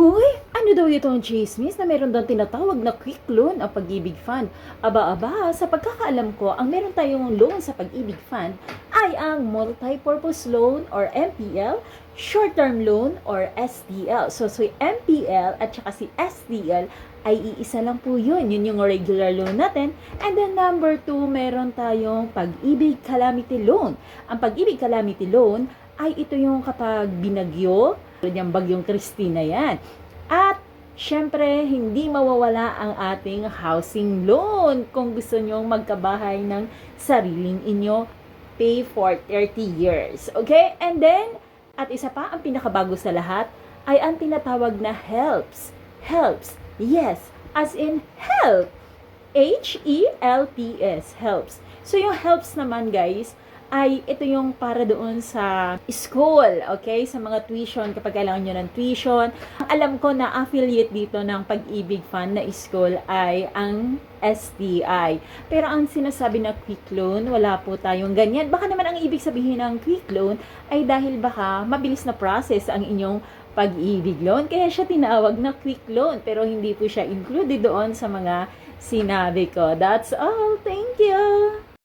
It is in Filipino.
Uy, ano daw itong chismis na meron daw tinatawag na quick loan ang pag-ibig fund? Aba-aba, sa pagkakaalam ko, ang meron tayong loan sa pag-ibig fund ay ang multi-purpose loan or MPL, short-term loan or STL. So, si MPL at saka si STL ay iisa lang po yun. Yun yung regular loan natin. And then number two, meron tayong pag-ibig calamity loan. Ang pag-ibig calamity loan ay ito yung kapag binagyo, yung bagyong Christina yan. At syempre, hindi mawawala ang ating housing loan. Kung gusto nyong magkabahay ng sariling inyo, pay for 30 years. Okay? And then, at isa pa, ang pinakabago sa lahat, ay ang tinatawag na helps. Helps. Yes, as in help. H-E-L-P-S, helps. So, yung helps naman, guys, ay ito yung para doon sa school, okay? Sa mga tuition, kapag kailangan nyo ng tuition. Ang alam ko na affiliate dito ng pag-ibig fund na school ay ang STI. Pero ang sinasabi na quick loan, wala po tayong ganyan. Baka naman ang ibig sabihin ng quick loan ay dahil baka mabilis na process ang inyong pag-ibig loan. Kaya siya tinawag na quick loan. Pero hindi po siya included doon sa mga sinabi ko. That's all.